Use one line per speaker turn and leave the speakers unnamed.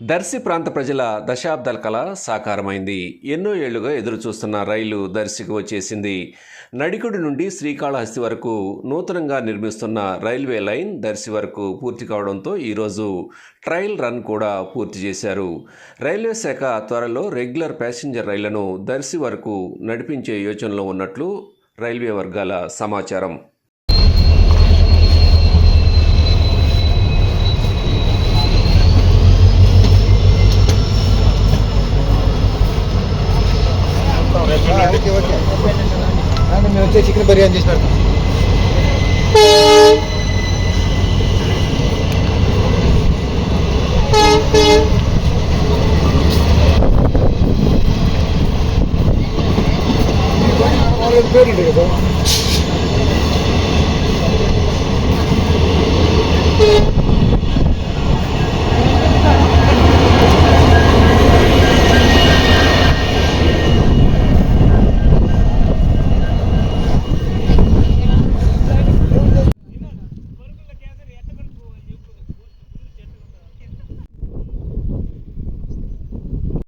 దర్శి ప్రాంత ప్రజల దశాబ్దాల కళ సాకారమైంది. ఎన్నో ఏళ్ళుగా ఎదురుచూస్తున్న రైలు దర్శికి వచ్చేసింది. నడికుడి నుండి శ్రీకాళహస్తి వరకు నూతనంగా నిర్మిస్తున్న రైల్వే లైన్ దర్శి వరకు పూర్తి కావడంతో ఈరోజు ట్రయల్ రన్ కూడా పూర్తి చేశారు. రైల్వే శాఖ త్వరలో రెగ్యులర్ ప్యాసింజర్ రైళ్ళను దర్శి వరకు నడిపించే యోచనలో ఉన్నట్లు రైల్వే వర్గాల సమాచారం.
ఓకే ఓకే అండ్ మేము వచ్చే చికెన్ బిర్యానీ చేసి పెడతాం పేరు కదా